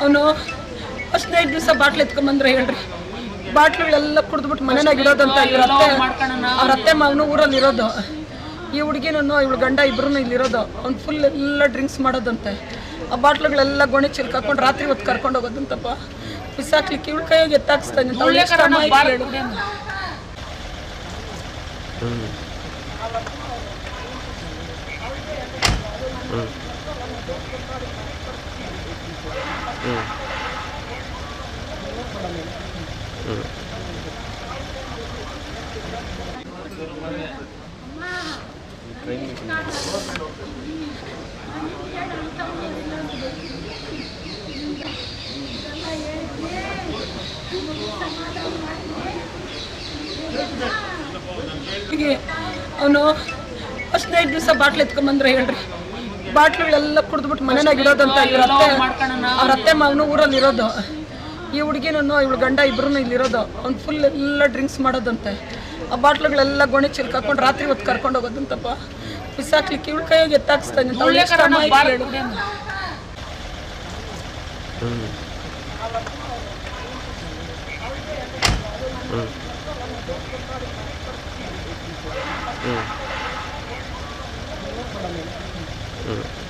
ಅವನು ಹದಿನೈದು ದಿವಸ ಬಾಟ್ಲ್ ಎತ್ಕೊಂಬಂದ್ರೆ ಹೇಳ್ರಿ. ಬಾಟ್ಲುಗಳೆಲ್ಲ ಕುಡಿದ್ಬಿಟ್ಟು ಮನೆನಾಗ ಇರೋದಂತ ಇವ್ರ ಅತ್ತೆ, ಅವ್ರ ಅತ್ತೆ ಮಾವನು ಊರಲ್ಲಿ ಇರೋದು. ಈ ಹುಡುಗಿನೂ, ಇವಳು ಗಂಡ ಇಬ್ರು ಇಲ್ಲಿರೋದು. ಅವ್ನು ಫುಲ್ ಎಲ್ಲ ಡ್ರಿಂಕ್ಸ್ ಮಾಡೋದಂತೆ. ಆ ಬಾಟ್ಲುಗಳೆಲ್ಲ ಗೊಣೆ ಚಿಲ್ಕಾಕೊಂಡು ರಾತ್ರಿ ಹೊತ್ತು ಕರ್ಕೊಂಡು ಹೋಗೋದಂತಪ್ಪ ಬಿಸಾಕ್ಲಿಕ್ಕೆ ಇವಳು ಕೈಯಾಗಿ ಎತ್ತಾಕ್ಸ್ತಾನೆ ಅಂತ ಅವನು ಹದಿನೈದು ದಿವಸ ಬಾಟ್ಲು ಎತ್ಕೊಂಬಂದ್ರೆ ಹೇಳ್ರಿ. ಬಾಟ್ಲುಗಳೆಲ್ಲ ಕುಡಿದ್ಬಿಟ್ಟು ಮನೆಯಾಗ ಇರೋದಂತ ಇವ್ರ ಅತ್ತೆ ಅವ್ರ ಅತ್ತೆ ಮಾವನು ಊರಲ್ಲಿ ಇರೋದು. ಈ ಹುಡುಗಿನೂ ಇವಳು ಗಂಡ ಇಬ್ರು ಇಲ್ಲಿರೋದು ಅವ್ನು ಫುಲ್ ಎಲ್ಲ ಡ್ರಿಂಕ್ಸ್ ಮಾಡೋದಂತೆ. ಆ ಬಾಟ್ಲುಗಳೆಲ್ಲ ಗೊಣೆ ಚಿಲ್ಕಾಕೊಂಡು ರಾತ್ರಿ ಹೊತ್ತು ಕರ್ಕೊಂಡು ಹೋಗೋದಂತಪ್ಪ. ಬಿಸಾಕ್ಲಿಕ್ಕೆ ಇವಳು ಕೈಯಾಗಿ ಎತ್ತಾಕ್ಸ್ತಾನೆ ಅಂತ 嗯。嗯。嗯。